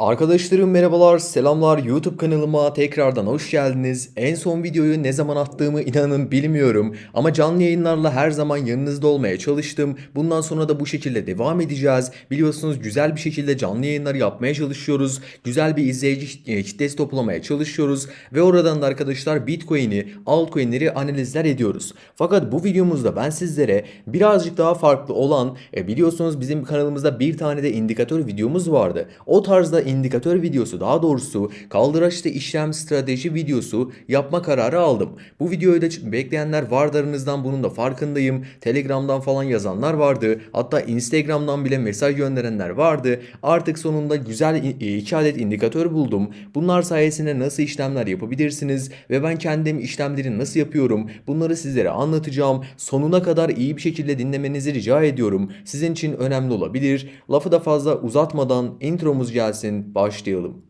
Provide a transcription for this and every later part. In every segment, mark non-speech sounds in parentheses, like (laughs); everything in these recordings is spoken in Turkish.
Arkadaşlarım merhabalar, selamlar. YouTube kanalıma tekrardan hoş geldiniz. En son videoyu ne zaman attığımı inanın bilmiyorum ama canlı yayınlarla her zaman yanınızda olmaya çalıştım. Bundan sonra da bu şekilde devam edeceğiz. Biliyorsunuz güzel bir şekilde canlı yayınlar yapmaya çalışıyoruz. Güzel bir izleyici e, kitlesi toplamaya çalışıyoruz ve oradan da arkadaşlar Bitcoin'i, altcoin'leri analizler ediyoruz. Fakat bu videomuzda ben sizlere birazcık daha farklı olan e, biliyorsunuz bizim kanalımızda bir tane de indikatör videomuz vardı. O tarzda indikatör videosu daha doğrusu kaldıraçlı işlem strateji videosu yapma kararı aldım. Bu videoyu da bekleyenler vardı aranızdan bunun da farkındayım. Telegram'dan falan yazanlar vardı. Hatta Instagram'dan bile mesaj gönderenler vardı. Artık sonunda güzel iki adet indikatör buldum. Bunlar sayesinde nasıl işlemler yapabilirsiniz ve ben kendim işlemleri nasıl yapıyorum bunları sizlere anlatacağım. Sonuna kadar iyi bir şekilde dinlemenizi rica ediyorum. Sizin için önemli olabilir. Lafı da fazla uzatmadan intromuz gelsin başlayalım.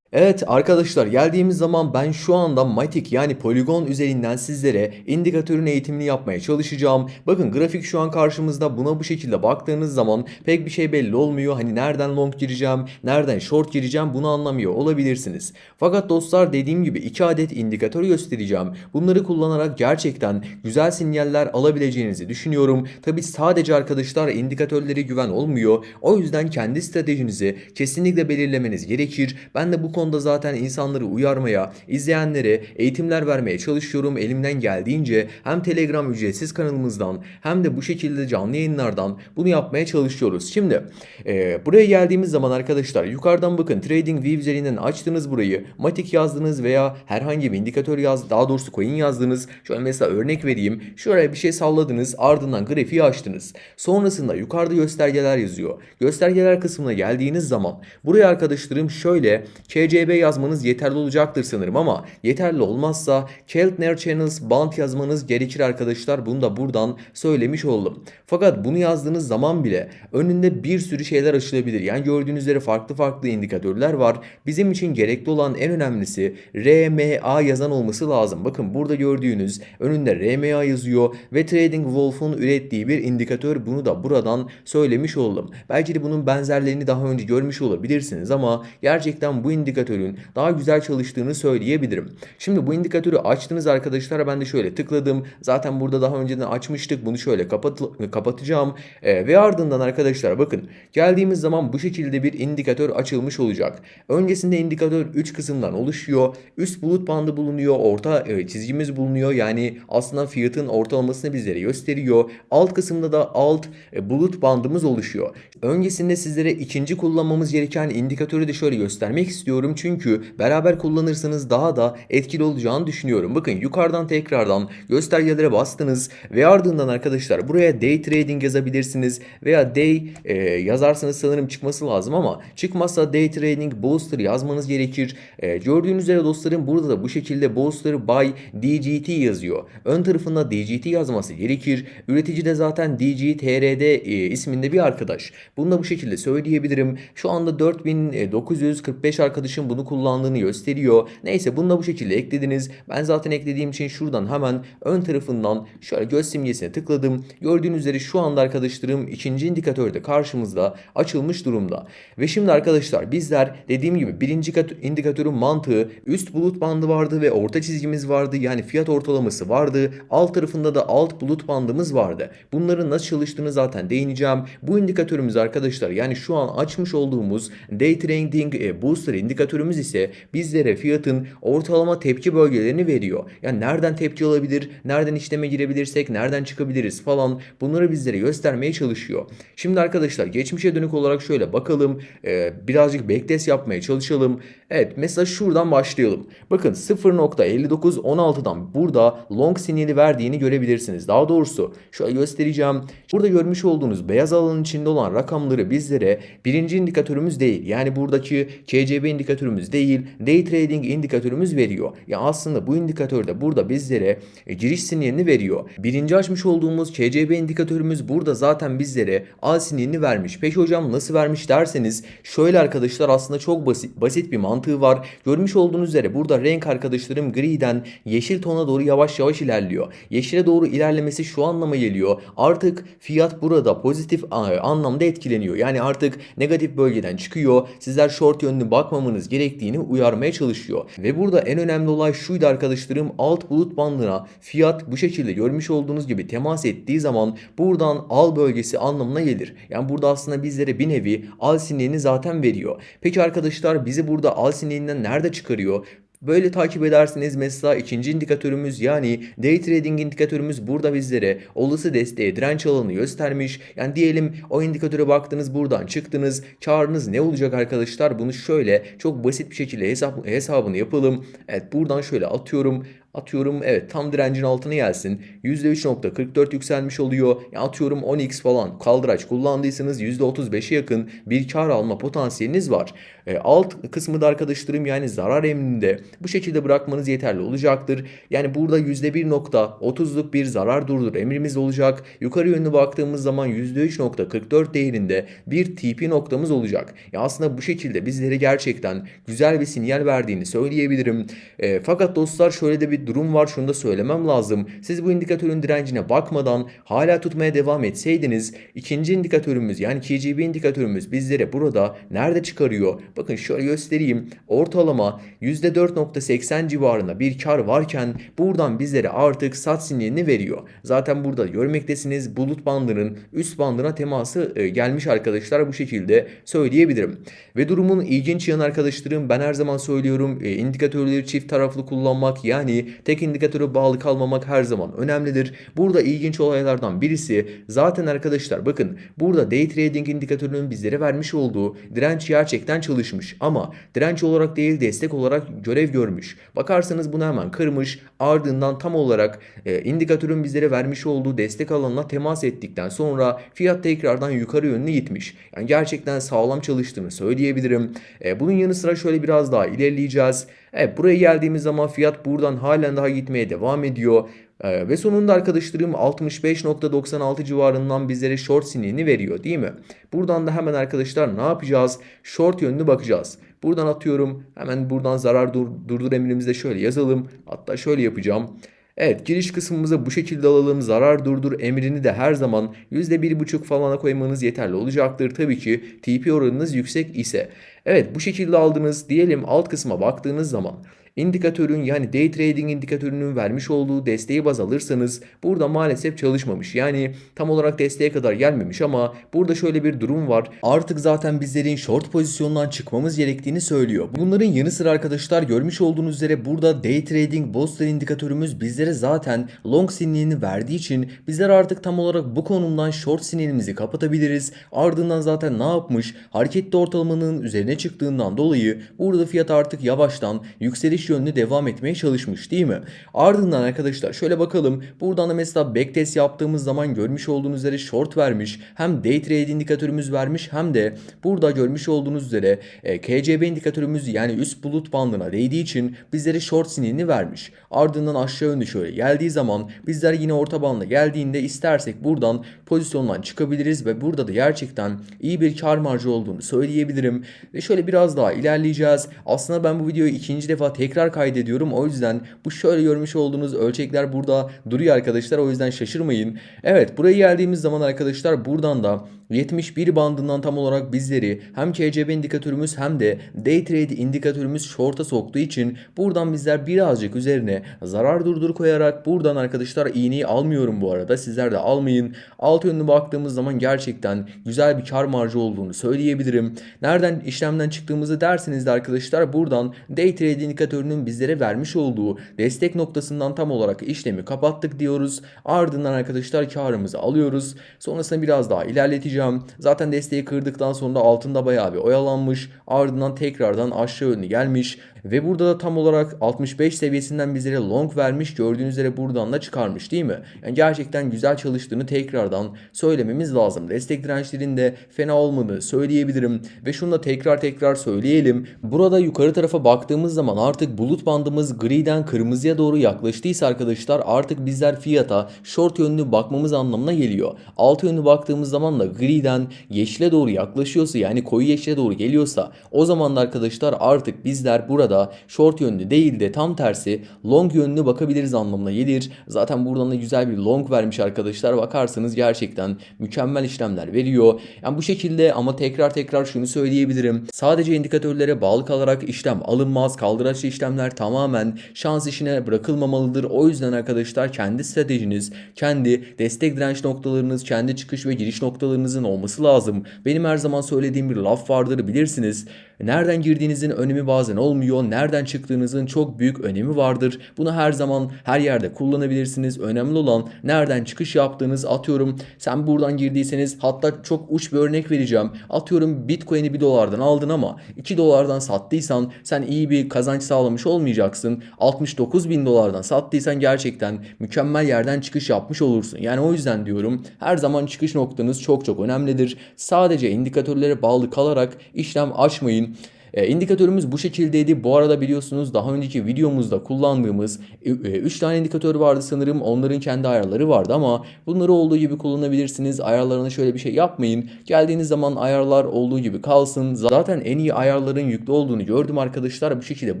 Evet arkadaşlar geldiğimiz zaman ben şu anda Matic yani Polygon üzerinden sizlere indikatörün eğitimini yapmaya çalışacağım. Bakın grafik şu an karşımızda buna bu şekilde baktığınız zaman pek bir şey belli olmuyor. Hani nereden long gireceğim, nereden short gireceğim bunu anlamıyor olabilirsiniz. Fakat dostlar dediğim gibi iki adet indikatör göstereceğim. Bunları kullanarak gerçekten güzel sinyaller alabileceğinizi düşünüyorum. Tabi sadece arkadaşlar indikatörlere güven olmuyor. O yüzden kendi stratejinizi kesinlikle belirlemeniz gerekir. Ben de bu konuda zaten insanları uyarmaya, izleyenlere eğitimler vermeye çalışıyorum elimden geldiğince. Hem Telegram ücretsiz kanalımızdan hem de bu şekilde canlı yayınlardan bunu yapmaya çalışıyoruz. Şimdi e, buraya geldiğimiz zaman arkadaşlar yukarıdan bakın TradingView üzerinden açtınız burayı. Matic yazdınız veya herhangi bir indikatör yaz, daha doğrusu coin yazdınız. Şöyle mesela örnek vereyim. Şuraya bir şey salladınız ardından grafiği açtınız. Sonrasında yukarıda göstergeler yazıyor. Göstergeler kısmına geldiğiniz zaman buraya arkadaşlarım şöyle KCB yazmanız yeterli olacaktır sanırım ama yeterli olmazsa Keltner Channels Band yazmanız gerekir arkadaşlar. Bunu da buradan söylemiş oldum. Fakat bunu yazdığınız zaman bile önünde bir sürü şeyler açılabilir. Yani gördüğünüz üzere farklı farklı indikatörler var. Bizim için gerekli olan en önemlisi RMA yazan olması lazım. Bakın burada gördüğünüz önünde RMA yazıyor ve Trading Wolf'un ürettiği bir indikatör. Bunu da buradan söylemiş oldum. Belki de bunun benzerlerini daha önce görmüş olabilirsiniz ama gerçekten bu indikatörün daha güzel çalıştığını söyleyebilirim. Şimdi bu indikatörü açtınız arkadaşlar. Ben de şöyle tıkladım. Zaten burada daha önceden açmıştık. Bunu şöyle kapat kapatacağım. Ee, ve ardından arkadaşlar bakın geldiğimiz zaman bu şekilde bir indikatör açılmış olacak. Öncesinde indikatör 3 kısımdan oluşuyor. Üst bulut bandı bulunuyor. Orta e, çizgimiz bulunuyor. Yani aslında fiyatın ortalamasını bizlere gösteriyor. Alt kısımda da alt e, bulut bandımız oluşuyor. Öncesinde sizlere ikinci kullanmamız gereken indikatörü de şöyle göstermek istiyorum. Çünkü beraber kullanırsanız daha da etkili olacağını düşünüyorum. Bakın yukarıdan tekrardan göstergelere bastınız ve ardından arkadaşlar buraya day trading yazabilirsiniz veya day e, yazarsanız sanırım çıkması lazım ama çıkmazsa day trading booster yazmanız gerekir. E, gördüğünüz üzere dostlarım burada da bu şekilde booster by DGT yazıyor. Ön tarafında DGT yazması gerekir. Üretici de zaten DGTRD e, isminde bir arkadaş. Bunu da bu şekilde söyleyebilirim. Şu anda 4945 arkadaşım bunu kullandığını gösteriyor. Neyse bunu da bu şekilde eklediniz. Ben zaten eklediğim için şuradan hemen ön tarafından şöyle göz simgesine tıkladım. Gördüğünüz üzere şu anda arkadaşlarım ikinci indikatörde karşımızda açılmış durumda. Ve şimdi arkadaşlar bizler dediğim gibi birinci kat- indikatörün mantığı üst bulut bandı vardı ve orta çizgimiz vardı. Yani fiyat ortalaması vardı. Alt tarafında da alt bulut bandımız vardı. Bunların nasıl çalıştığını zaten değineceğim. Bu indikatörümüz arkadaşlar yani şu an açmış olduğumuz Day Trading Booster indikatörümüz ise bizlere fiyatın ortalama tepki bölgelerini veriyor. Yani nereden tepki alabilir, nereden işleme girebilirsek, nereden çıkabiliriz falan bunları bizlere göstermeye çalışıyor. Şimdi arkadaşlar geçmişe dönük olarak şöyle bakalım. e, birazcık backtest yapmaya çalışalım. Evet mesela şuradan başlayalım. Bakın 0.5916'dan burada long sinyali verdiğini görebilirsiniz. Daha doğrusu şöyle göstereceğim. Burada görmüş olduğunuz beyaz alanın içinde olan rakamları bizlere birinci indikatörümüz değil. Yani buradaki KCB indikatörü indikatörümüz değil, day trading indikatörümüz veriyor. Ya aslında bu indikatör de burada bizlere e, giriş sinyalini veriyor. Birinci açmış olduğumuz KCB indikatörümüz burada zaten bizlere al sinyalini vermiş. Peki hocam nasıl vermiş derseniz şöyle arkadaşlar aslında çok basit basit bir mantığı var. Görmüş olduğunuz üzere burada renk arkadaşlarım griden yeşil tona doğru yavaş yavaş ilerliyor. Yeşile doğru ilerlemesi şu anlama geliyor. Artık fiyat burada pozitif anlamda etkileniyor. Yani artık negatif bölgeden çıkıyor. Sizler short yönlü bakmamanız gerektiğini uyarmaya çalışıyor. Ve burada en önemli olay şuydu arkadaşlarım. Alt bulut bandına fiyat bu şekilde görmüş olduğunuz gibi temas ettiği zaman buradan al bölgesi anlamına gelir. Yani burada aslında bizlere bir nevi al sinyalini zaten veriyor. Peki arkadaşlar bizi burada al sinyalinden nerede çıkarıyor? Böyle takip ederseniz mesela ikinci indikatörümüz yani day trading indikatörümüz burada bizlere olası desteğe direnç alanı göstermiş. Yani diyelim o indikatöre baktınız buradan çıktınız. Karınız ne olacak arkadaşlar? Bunu şöyle çok basit bir şekilde hesap, hesabını yapalım. Evet buradan şöyle atıyorum. Atıyorum evet tam direncin altına gelsin. %3.44 yükselmiş oluyor. Ya atıyorum 10x falan kaldıraç kullandıysanız %35'e yakın bir kar alma potansiyeliniz var. E, alt kısmı da arkadaşlarım yani zarar emrinde bu şekilde bırakmanız yeterli olacaktır. Yani burada %1.30'luk bir zarar durdur emrimiz olacak. Yukarı yönlü baktığımız zaman %3.44 değerinde bir TP noktamız olacak. Ya aslında bu şekilde bizlere gerçekten güzel bir sinyal verdiğini söyleyebilirim. E, fakat dostlar şöyle de bir durum var şunu da söylemem lazım. Siz bu indikatörün direncine bakmadan hala tutmaya devam etseydiniz ikinci indikatörümüz yani KGB indikatörümüz bizlere burada nerede çıkarıyor? Bakın şöyle göstereyim. Ortalama %4.80 civarında bir kar varken buradan bizlere artık sat sinyalini veriyor. Zaten burada görmektesiniz bulut bandının üst bandına teması e, gelmiş arkadaşlar bu şekilde söyleyebilirim. Ve durumun ilginç yanı arkadaşlarım ben her zaman söylüyorum e, indikatörleri çift taraflı kullanmak yani tek indikatöre bağlı kalmamak her zaman önemlidir. Burada ilginç olaylardan birisi zaten arkadaşlar bakın burada day trading indikatörünün bizlere vermiş olduğu direnç gerçekten çalışmış ama direnç olarak değil destek olarak görev görmüş. Bakarsanız bunu hemen kırmış ardından tam olarak e, indikatörün bizlere vermiş olduğu destek alanına temas ettikten sonra fiyat tekrardan yukarı yönlü gitmiş. Yani gerçekten sağlam çalıştığını söyleyebilirim. E, bunun yanı sıra şöyle biraz daha ilerleyeceğiz. Evet buraya geldiğimiz zaman fiyat buradan halen daha gitmeye devam ediyor. Ee, ve sonunda arkadaşlarım 65.96 civarından bizlere short sinyalini veriyor değil mi? Buradan da hemen arkadaşlar ne yapacağız? Short yönlü bakacağız. Buradan atıyorum. Hemen buradan zarar dur, durdur emrimizde şöyle yazalım. Hatta şöyle yapacağım. Evet giriş kısmımıza bu şekilde alalım. Zarar durdur emrini de her zaman %1.5 falana koymanız yeterli olacaktır. Tabii ki TP oranınız yüksek ise. Evet bu şekilde aldınız. Diyelim alt kısma baktığınız zaman indikatörün yani day trading indikatörünün vermiş olduğu desteği baz alırsanız burada maalesef çalışmamış. Yani tam olarak desteğe kadar gelmemiş ama burada şöyle bir durum var. Artık zaten bizlerin short pozisyondan çıkmamız gerektiğini söylüyor. Bunların yanı sıra arkadaşlar görmüş olduğunuz üzere burada day trading Boston indikatörümüz bizlere zaten long sinyalini verdiği için bizler artık tam olarak bu konumdan short sinyalimizi kapatabiliriz. Ardından zaten ne yapmış? Hareketli ortalamanın üzerine çıktığından dolayı burada fiyat artık yavaştan yükseliş yönlü devam etmeye çalışmış değil mi? Ardından arkadaşlar şöyle bakalım. Buradan da mesela backtest yaptığımız zaman görmüş olduğunuz üzere short vermiş. Hem day trade indikatörümüz vermiş hem de burada görmüş olduğunuz üzere e, KCB indikatörümüz yani üst bulut bandına değdiği için bizlere short sinyalini vermiş. Ardından aşağı yönlü şöyle geldiği zaman bizler yine orta banda geldiğinde istersek buradan pozisyondan çıkabiliriz ve burada da gerçekten iyi bir kar marjı olduğunu söyleyebilirim. Ve şöyle biraz daha ilerleyeceğiz. Aslında ben bu videoyu ikinci defa tekrar kaydediyorum. O yüzden bu şöyle görmüş olduğunuz ölçekler burada duruyor arkadaşlar. O yüzden şaşırmayın. Evet buraya geldiğimiz zaman arkadaşlar buradan da 71 bandından tam olarak bizleri hem KCB indikatörümüz hem de day trade indikatörümüz short'a soktuğu için buradan bizler birazcık üzerine zarar durdur koyarak buradan arkadaşlar iğneyi almıyorum bu arada. Sizler de almayın. Alt yönlü baktığımız zaman gerçekten güzel bir kar marjı olduğunu söyleyebilirim. Nereden işlemden çıktığımızı derseniz de arkadaşlar buradan day trade indikatörünün bizlere vermiş olduğu destek noktasından tam olarak işlemi kapattık diyoruz. Ardından arkadaşlar karımızı alıyoruz. Sonrasında biraz daha ilerleteceğim. Zaten desteği kırdıktan sonra altında bayağı bir oyalanmış. Ardından tekrardan aşağı yönlü gelmiş. Ve burada da tam olarak 65 seviyesinden bizlere long vermiş. Gördüğünüz üzere buradan da çıkarmış değil mi? Yani gerçekten güzel çalıştığını tekrardan söylememiz lazım. Destek dirençlerin de fena olmadığını söyleyebilirim. Ve şunu da tekrar tekrar söyleyelim. Burada yukarı tarafa baktığımız zaman artık bulut bandımız griden kırmızıya doğru yaklaştıysa arkadaşlar artık bizler fiyata short yönlü bakmamız anlamına geliyor. Alt yönlü baktığımız zaman da griden yeşile doğru yaklaşıyorsa yani koyu yeşile doğru geliyorsa o zaman da arkadaşlar artık bizler burada short yönlü değil de tam tersi long yönlü bakabiliriz anlamına gelir. Zaten buradan da güzel bir long vermiş arkadaşlar. Bakarsanız gerçekten mükemmel işlemler veriyor. Yani bu şekilde ama tekrar tekrar şunu söyleyebilirim. Sadece indikatörlere bağlı kalarak işlem alınmaz. Kaldıraçlı işlemler tamamen şans işine bırakılmamalıdır. O yüzden arkadaşlar kendi stratejiniz, kendi destek direnç noktalarınız, kendi çıkış ve giriş noktalarınızın olması lazım. Benim her zaman söylediğim bir laf vardır bilirsiniz. Nereden girdiğinizin önemi bazen olmuyor. Nereden çıktığınızın çok büyük önemi vardır. Bunu her zaman her yerde kullanabilirsiniz. Önemli olan nereden çıkış yaptığınız. Atıyorum sen buradan girdiyseniz hatta çok uç bir örnek vereceğim. Atıyorum Bitcoin'i 1 dolardan aldın ama 2 dolardan sattıysan sen iyi bir kazanç sağlamış olmayacaksın. 69 bin dolardan sattıysan gerçekten mükemmel yerden çıkış yapmış olursun. Yani o yüzden diyorum her zaman çıkış noktanız çok çok önemlidir. Sadece indikatörlere bağlı kalarak işlem açmayın. Berlin. E, indikatörümüz bu şekildeydi. Bu arada biliyorsunuz daha önceki videomuzda kullandığımız 3 tane indikatör vardı sanırım. Onların kendi ayarları vardı ama bunları olduğu gibi kullanabilirsiniz. Ayarlarına şöyle bir şey yapmayın. Geldiğiniz zaman ayarlar olduğu gibi kalsın. Zaten en iyi ayarların yüklü olduğunu gördüm arkadaşlar. Bu şekilde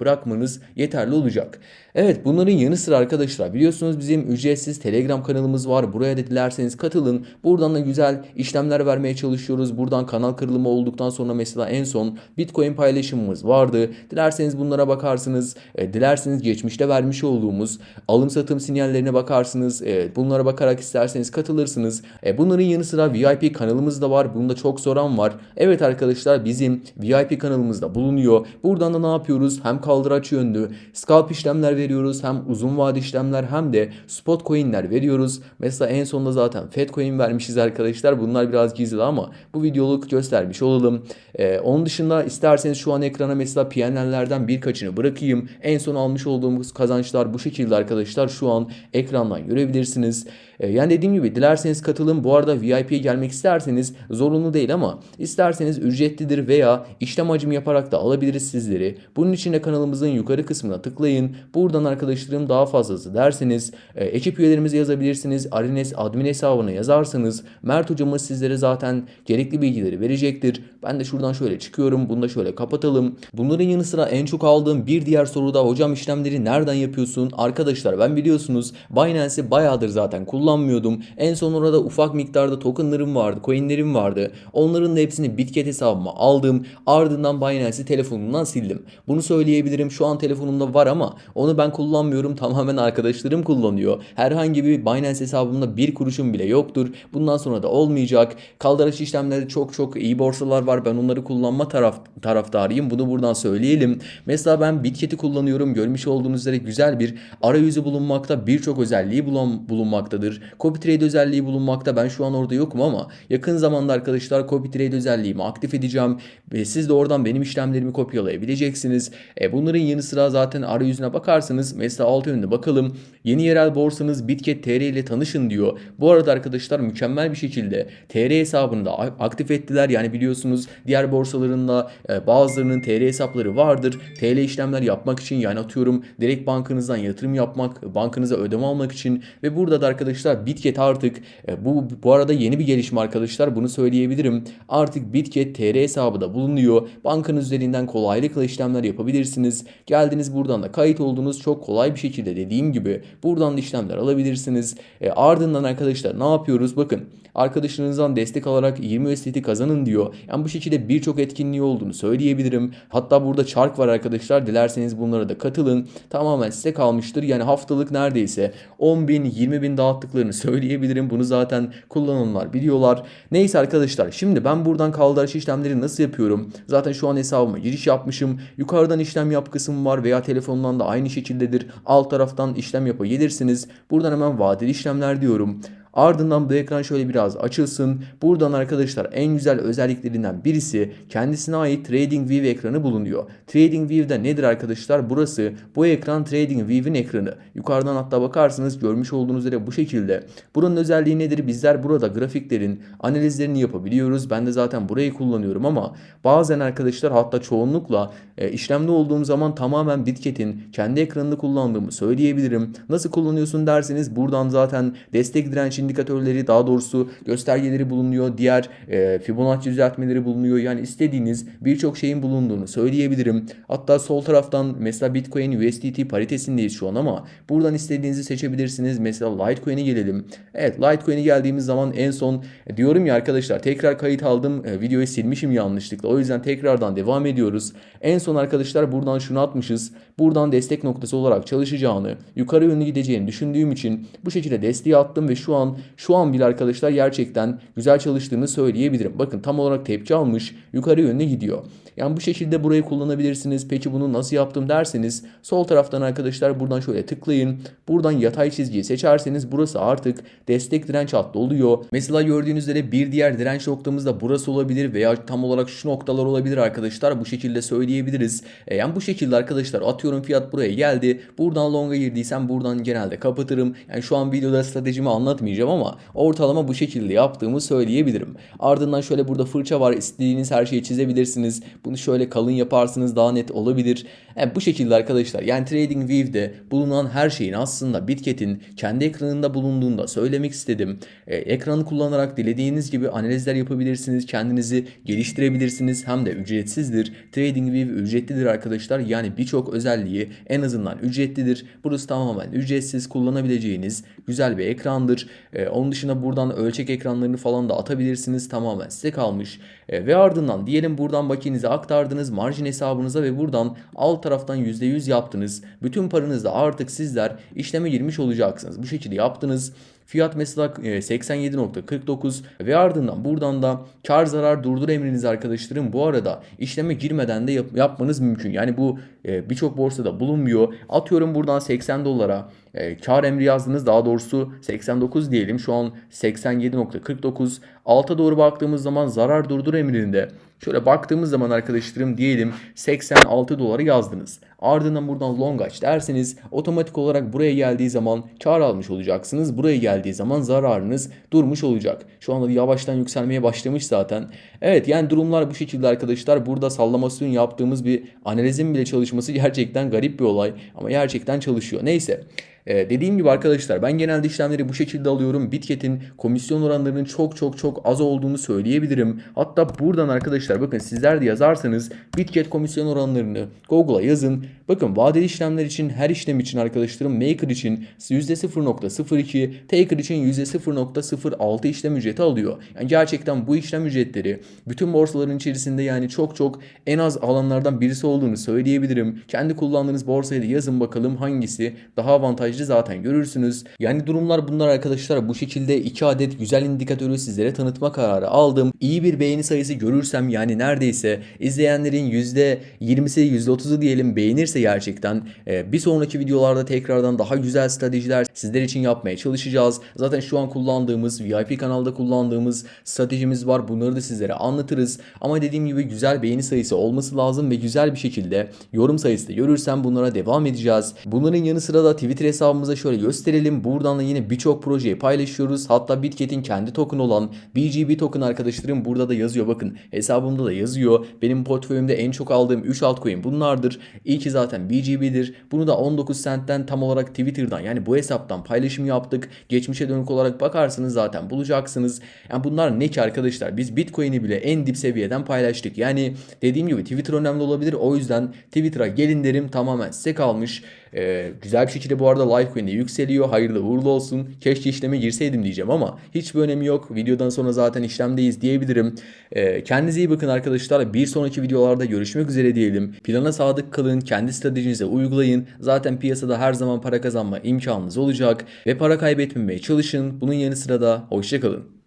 bırakmanız yeterli olacak. Evet bunların yanı sıra arkadaşlar biliyorsunuz bizim ücretsiz Telegram kanalımız var. Buraya da dilerseniz katılın. Buradan da güzel işlemler vermeye çalışıyoruz. Buradan kanal kırılımı olduktan sonra mesela en son Bitcoin paylaşımımız vardı. Dilerseniz bunlara bakarsınız. E, dilerseniz geçmişte vermiş olduğumuz alım satım sinyallerine bakarsınız. E, bunlara bakarak isterseniz katılırsınız. E, bunların yanı sıra VIP kanalımız da var. Bunda çok soran var. Evet arkadaşlar bizim VIP kanalımızda bulunuyor. Buradan da ne yapıyoruz? Hem kaldıraç yönlü scalp işlemler veriyoruz. Hem uzun vade işlemler hem de spot coin'ler veriyoruz. Mesela en sonunda zaten Fed coin vermişiz arkadaşlar. Bunlar biraz gizli ama bu videoluk göstermiş olalım. Ee, onun dışında isterseniz şu an ekrana mesela PNL'lerden birkaçını bırakayım. En son almış olduğumuz kazançlar bu şekilde arkadaşlar. Şu an ekrandan görebilirsiniz. Ee, yani dediğim gibi dilerseniz katılın. Bu arada VIP'ye gelmek isterseniz zorunlu değil ama isterseniz ücretlidir veya işlem hacmi yaparak da alabiliriz sizleri. Bunun için de kanalımızın yukarı kısmına tıklayın. Buradan arkadaşlarım daha fazlası derseniz e, ekip üyelerimize yazabilirsiniz. Arines admin hesabına yazarsanız Mert hocamız sizlere zaten gerekli bilgileri verecektir. Ben de şuradan şöyle çıkıyorum. Bunu da şöyle kapatalım. Bunların yanı sıra en çok aldığım bir diğer soru da hocam işlemleri nereden yapıyorsun? Arkadaşlar ben biliyorsunuz Binance'i bayağıdır zaten kullanmıyordum. En son orada ufak miktarda tokenlarım vardı, coinlerim vardı. Onların da hepsini Bitget hesabıma aldım. Ardından Binance'i telefonumdan sildim. Bunu söyleyebilirim. Şu an telefonumda var ama onu ben kullanmıyorum. (laughs) Tamamen arkadaşlarım kullanıyor. Herhangi bir Binance hesabımda bir kuruşum bile yoktur. Bundan sonra da olmayacak. Kaldıraç işlemleri çok çok iyi borsalar var. Ben onları kullanma taraf taraftarıyım. Bunu buradan söyleyelim. Mesela ben Bitket'i kullanıyorum. Görmüş olduğunuz üzere güzel bir arayüzü bulunmakta. Birçok özelliği bulun, bulunmaktadır. Copy trade özelliği bulunmakta. Ben şu an orada yokum ama yakın zamanda arkadaşlar copy trade özelliğimi aktif edeceğim. Ve siz de oradan benim işlemlerimi kopyalayabileceksiniz. E, bunların yanı sıra zaten arayüzüne bakarsanız mesela alt yönünde bakalım. Yeni yerel borsanız Bitget TR ile tanışın diyor. Bu arada arkadaşlar mükemmel bir şekilde TR hesabını da aktif ettiler. Yani biliyorsunuz diğer borsalarında e, bazılarının TR hesapları vardır. TL işlemler yapmak için yani atıyorum direkt bankanızdan yatırım yapmak, bankanıza ödeme almak için ve burada da arkadaşlar Bitget artık e, bu bu arada yeni bir gelişme arkadaşlar bunu söyleyebilirim. Artık Bitget TR hesabı da bulunuyor. Bankanız üzerinden kolaylıkla işlemler yapabilirsiniz. Geldiniz buradan da kayıt oldunuz. Çok kolay bir şekilde dediğim gibi buradan da işlemler alabilirsiniz. E, ardından arkadaşlar ne yapıyoruz? Bakın arkadaşınızdan destek alarak 20 USDT kazanın diyor. Yani bu şekilde birçok etkinliği olduğunu söyleyebilirim. Hatta burada çark var arkadaşlar. Dilerseniz bunlara da katılın. Tamamen size kalmıştır. Yani haftalık neredeyse 10 bin 20 bin dağıttıklarını söyleyebilirim. Bunu zaten kullananlar biliyorlar. Neyse arkadaşlar şimdi ben buradan kaldıraç işlemleri nasıl yapıyorum? Zaten şu an hesabıma giriş yapmışım. Yukarıdan işlem yap kısmı var veya telefondan da aynı şekildedir. Alt taraftan işlem yapabilirsiniz. Buradan hemen vadeli işlemler diyorum. Ardından bu ekran şöyle biraz açılsın. Buradan arkadaşlar en güzel özelliklerinden birisi kendisine ait TradingView ekranı bulunuyor. TradingView'de nedir arkadaşlar? Burası bu ekran TradingView'in ekranı. Yukarıdan hatta bakarsınız görmüş olduğunuz üzere bu şekilde. Buranın özelliği nedir? Bizler burada grafiklerin analizlerini yapabiliyoruz. Ben de zaten burayı kullanıyorum ama bazen arkadaşlar hatta çoğunlukla e, işlemde olduğum zaman tamamen Bitket'in kendi ekranını kullandığımı söyleyebilirim. Nasıl kullanıyorsun derseniz buradan zaten destek direnç indikatörleri daha doğrusu göstergeleri bulunuyor. Diğer e, Fibonacci düzeltmeleri bulunuyor. Yani istediğiniz birçok şeyin bulunduğunu söyleyebilirim. Hatta sol taraftan mesela Bitcoin USDT paritesindeyiz şu an ama buradan istediğinizi seçebilirsiniz. Mesela Litecoin'e gelelim. Evet Litecoin'e geldiğimiz zaman en son e, diyorum ya arkadaşlar tekrar kayıt aldım. E, videoyu silmişim yanlışlıkla. O yüzden tekrardan devam ediyoruz. En son arkadaşlar buradan şunu atmışız. Buradan destek noktası olarak çalışacağını, yukarı yönlü gideceğini düşündüğüm için bu şekilde desteği attım ve şu an şu an bile arkadaşlar gerçekten güzel çalıştığını söyleyebilirim. Bakın tam olarak tepki almış, yukarı yönlü gidiyor. Yani bu şekilde burayı kullanabilirsiniz. Peki bunu nasıl yaptım derseniz sol taraftan arkadaşlar buradan şöyle tıklayın. Buradan yatay çizgiyi seçerseniz burası artık destek direnç hattı oluyor. Mesela gördüğünüz üzere bir diğer direnç noktamız da burası olabilir veya tam olarak şu noktalar olabilir arkadaşlar. Bu şekilde söyleyebiliriz. E, yani bu şekilde arkadaşlar atıyorum fiyat buraya geldi. Buradan longa girdiysem buradan genelde kapatırım. Yani şu an videoda stratejimi anlatmayacağım ama ortalama bu şekilde yaptığımı söyleyebilirim. Ardından şöyle burada fırça var. İstediğiniz her şeyi çizebilirsiniz. Bunu şöyle kalın yaparsınız daha net olabilir. Yani bu şekilde arkadaşlar yani TradingView'de bulunan her şeyin aslında Bitket'in kendi ekranında bulunduğunda söylemek istedim. Ee, ekranı kullanarak dilediğiniz gibi analizler yapabilirsiniz. Kendinizi geliştirebilirsiniz. Hem de ücretsizdir. TradingView ücretlidir arkadaşlar. Yani birçok özelliği en azından ücretlidir. Burası tamamen ücretsiz kullanabileceğiniz güzel bir ekrandır. Ee, onun dışında buradan ölçek ekranlarını falan da atabilirsiniz. Tamamen size kalmış. Ee, ve ardından diyelim buradan bakiyenizi aktardınız marjin hesabınıza ve buradan alt taraftan %100 yaptınız. Bütün paranızda artık sizler işleme girmiş olacaksınız. Bu şekilde yaptınız. Fiyat mesela e, 87.49 ve ardından buradan da kar zarar durdur emriniz arkadaşlarım. Bu arada işleme girmeden de yap- yapmanız mümkün. Yani bu e, birçok borsada bulunmuyor. Atıyorum buradan 80 dolara e, kar emri yazdınız. Daha doğrusu 89 diyelim. Şu an 87.49. Alta doğru baktığımız zaman zarar durdur emrinde Şöyle baktığımız zaman arkadaşlarım diyelim 86 doları yazdınız. Ardından buradan long aç derseniz otomatik olarak buraya geldiği zaman kar almış olacaksınız. Buraya geldiği zaman zararınız durmuş olacak. Şu anda yavaştan yükselmeye başlamış zaten. Evet yani durumlar bu şekilde arkadaşlar. Burada sallamasyon yaptığımız bir analizin bile çalışması gerçekten garip bir olay. Ama gerçekten çalışıyor. Neyse. Ee, dediğim gibi arkadaşlar ben genelde işlemleri bu şekilde alıyorum. Bitket'in komisyon oranlarının çok çok çok az olduğunu söyleyebilirim. Hatta buradan arkadaşlar bakın sizler de yazarsanız Bitket komisyon oranlarını Google'a yazın. Bakın vadeli işlemler için her işlem için arkadaşlarım Maker için %0.02 Taker için %0.06 işlem ücreti alıyor. Yani gerçekten bu işlem ücretleri bütün borsaların içerisinde yani çok çok en az alanlardan birisi olduğunu söyleyebilirim. Kendi kullandığınız borsayı da yazın bakalım hangisi daha avantajlı zaten görürsünüz. Yani durumlar bunlar arkadaşlar bu şekilde 2 adet güzel indikatörü sizlere tanıtma kararı aldım. İyi bir beğeni sayısı görürsem yani neredeyse izleyenlerin %20'si %30'u diyelim beğenirse gerçekten e, bir sonraki videolarda tekrardan daha güzel stratejiler sizler için yapmaya çalışacağız. Zaten şu an kullandığımız VIP kanalda kullandığımız stratejimiz var. Bunları da sizlere anlatırız. Ama dediğim gibi güzel beğeni sayısı olması lazım ve güzel bir şekilde yorum sayısı da görürsem bunlara devam edeceğiz. Bunların yanı sıra da Twitter hesabımıza şöyle gösterelim. Buradan da yine birçok projeyi paylaşıyoruz. Hatta Bitket'in kendi token olan BGB token arkadaşlarım burada da yazıyor. Bakın hesabımda da yazıyor. Benim portföyümde en çok aldığım 3 altcoin bunlardır. İlki zaten BGB'dir. Bunu da 19 centten tam olarak Twitter'dan yani bu hesaptan paylaşım yaptık. Geçmişe dönük olarak bakarsanız zaten bulacaksınız. Yani bunlar ne ki arkadaşlar? Biz Bitcoin'i bile en dip seviyeden paylaştık. Yani dediğim gibi Twitter önemli olabilir. O yüzden Twitter'a gelin derim tamamen size kalmış. Ee, güzel bir şekilde bu arada Litecoin de yükseliyor. Hayırlı uğurlu olsun. Keşke işleme girseydim diyeceğim ama hiçbir önemi yok. Videodan sonra zaten işlemdeyiz diyebilirim. Ee, kendinize iyi bakın arkadaşlar. Bir sonraki videolarda görüşmek üzere diyelim. Plana sadık kalın. Kendi stratejinize uygulayın. Zaten piyasada her zaman para kazanma imkanınız olacak. Ve para kaybetmemeye çalışın. Bunun yanı sıra da hoşçakalın.